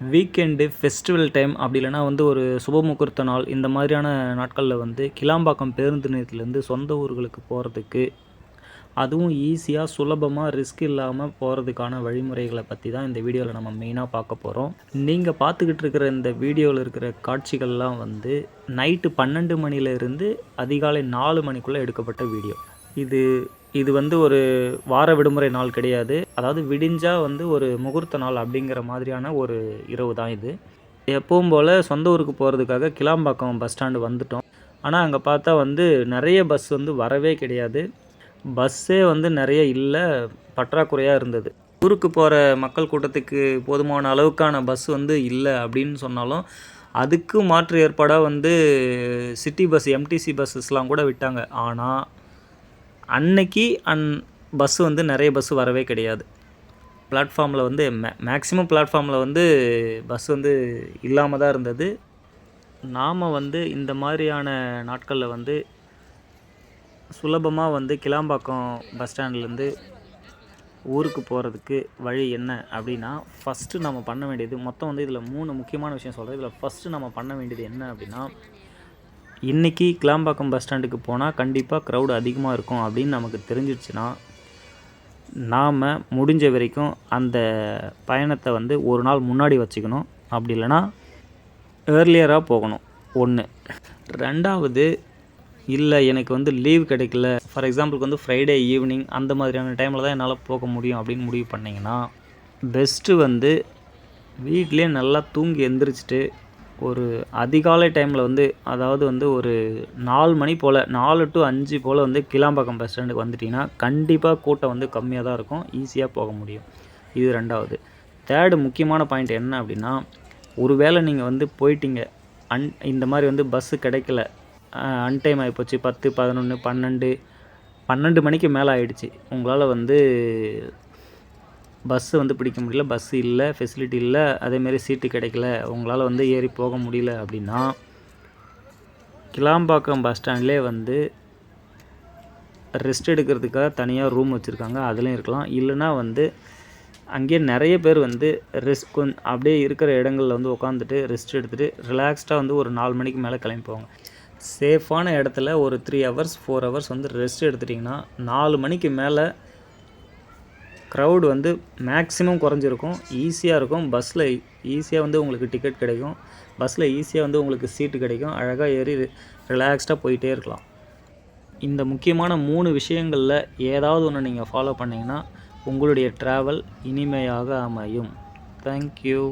Weekend festival time அப்படி இல்லைனா வந்து ஒரு சுப முகூர்த்த நாள் இந்த மாதிரியான நாட்களில் வந்து கிளாம்பாக்கம் பேருந்து நிலையத்துலேருந்து சொந்த ஊர்களுக்கு போகிறதுக்கு அதுவும் ஈஸியாக சுலபமாக ரிஸ்க் இல்லாமல் போகிறதுக்கான வழிமுறைகளை பற்றி தான் இந்த வீடியோவில் நம்ம மெயினாக பார்க்க போகிறோம் நீங்கள் பார்த்துக்கிட்டு இருக்கிற இந்த வீடியோவில் இருக்கிற காட்சிகள்லாம் வந்து நைட்டு பன்னெண்டு மணிலேருந்து அதிகாலை நாலு மணிக்குள்ளே எடுக்கப்பட்ட வீடியோ. இது இது வந்து ஒரு வார விடுமுறை நாள் கிடையாது. அதாவது விடிஞ்சால் வந்து ஒரு முகூர்த்த நாள் அப்படிங்கிற மாதிரியான ஒரு இரவு தான் இது. எப்பவும் போல் சொந்த ஊருக்கு போகிறதுக்காக கிளாம்பாக்கம் பஸ் ஸ்டாண்டு வந்துட்டோம். ஆனால் அங்கே பார்த்தா வந்து நிறைய பஸ் வந்து வரவே கிடையாது. பஸ்ஸே வந்து நிறைய இல்லை பற்றாக்குறையாக இருந்தது. ஊருக்கு போகிற மக்கள் கூட்டத்துக்கு போதுமான அளவுக்கான பஸ் வந்து இல்லை அப்படின்னு சொன்னாலும் அதுக்கு மாற்று ஏற்பாடாக வந்து சிட்டி பஸ் எம்டிசி பஸ்ஸஸ்லாம் கூட விட்டாங்க. ஆனால் அன்னைக்கு அந் பஸ்ஸு வந்து நிறைய பஸ்ஸு வரவே கிடையாது. பிளாட்ஃபார்மில் வந்து மே மேக்ஸிமம் பிளாட்ஃபார்மில் வந்து பஸ் வந்து இல்லாமல் தான் இருந்தது. நாம் வந்து இந்த மாதிரியான நாட்களில் வந்து சுலபமாக வந்து கிளாம்பாக்கம் பஸ் ஸ்டாண்ட்லேருந்து ஊருக்கு போகிறதுக்கு வழி என்ன அப்படின்னா ஃபஸ்ட்டு நம்ம பண்ண வேண்டியது மொத்தம் வந்து இதில் மூணு முக்கியமான விஷயம் சொல்கிறேன் இதில் ஃபஸ்ட்டு நம்ம பண்ண வேண்டியது என்ன அப்படின்னா இன்றைக்கி கிளாம்பாக்கம் பஸ் ஸ்டாண்டுக்கு போனால் கண்டிப்பாக க்ரௌடு அதிகமாக இருக்கும் அப்படின்னு நமக்கு தெரிஞ்சிடுச்சுன்னா நாம் முடிஞ்ச வரைக்கும் அந்த பயணத்தை வந்து ஒரு நாள் முன்னாடி வச்சுக்கணும். அப்படி இல்லைன்னா ஏர்லியராக போகணும். ஒன்று ரெண்டாவது இல்லை எனக்கு வந்து லீவ் கிடைக்கல. ஃபார் எக்ஸாம்பிளுக்கு வந்து ஃப்ரைடே ஈவினிங் அந்த மாதிரியான டைமில் தான் என்னால் போக முடியும் அப்படின்னு முடிவு பண்ணிங்கன்னா பெஸ்ட்டு வந்து வீட்லேயே நல்லா தூங்கி எந்திரிச்சிட்டு ஒரு அதிகாலை டைமில் வந்து அதாவது வந்து ஒரு நாலு மணி போல் நாலு டு அஞ்சு போல் வந்து கிளாம்பாக்கம் பஸ் ஸ்டாண்டுக்கு வந்துட்டிங்கன்னா கண்டிப்பாக கூட்டம் வந்து கம்மியாக தான் இருக்கும். ஈஸியாக போக முடியும். இது ரெண்டாவது. தேர்டு முக்கியமான பாயிண்ட் என்ன அப்படின்னா ஒருவேளை நீங்கள் வந்து போயிட்டீங்க அன் இந்த மாதிரி வந்து பஸ்ஸு கிடைக்கல அன்டைம் ஆகிப்போச்சு பத்து பதினொன்று பன்னெண்டு பன்னெண்டு மணிக்கு மேலே ஆகிடுச்சு உங்களால் வந்து பஸ்ஸு வந்து பிடிக்க முடியல. பஸ்ஸு இல்லை ஃபெசிலிட்டி இல்லை. அதேமாரி சீட்டு கிடைக்கல. உங்களால் வந்து ஏறி போக முடியல அப்படின்னா கிளாம்பாக்கம் பஸ் ஸ்டாண்ட்லேயே வந்து ரெஸ்ட் எடுக்கிறதுக்காக தனியாக ரூம் வச்சுருக்காங்க. அதுலேயும் இருக்கலாம். இல்லைனா வந்து அங்கேயே நிறைய பேர் வந்து ரெஸ்ட் கொஞ் அப்படியே இருக்கிற இடங்களில் வந்து உட்காந்துட்டு ரெஸ்ட் எடுத்துகிட்டு ரிலாக்ஸ்டாக வந்து ஒரு நாலு மணிக்கு மேலே கிளம்பி போவாங்க சேஃபான இடத்துல ஒரு த்ரீ ஹவர்ஸ் ஃபோர் ஹவர்ஸ் வந்து ரெஸ்ட் எடுத்துட்டிங்கன்னா நாலு மணிக்கு மேலே க்ரௌடு வந்து மேக்ஸிமம் குறைஞ்சிருக்கும். ஈஸியாக இருக்கும். பஸ்ஸில் ஈஸியாக வந்து உங்களுக்கு டிக்கெட் கிடைக்கும். பஸ்ஸில் ஈஸியாக வந்து உங்களுக்கு சீட்டு கிடைக்கும். அழகாக ஏறி ரிலாக்ஸ்டாக போயிட்டே இருக்கலாம். இந்த முக்கியமான மூணு விஷயங்களில் ஏதாவது ஒன்று நீங்கள் ஃபாலோ பண்ணிங்கன்னா உங்களுடைய ட்ராவல் இனிமையாக அமையும். தேங்க்யூ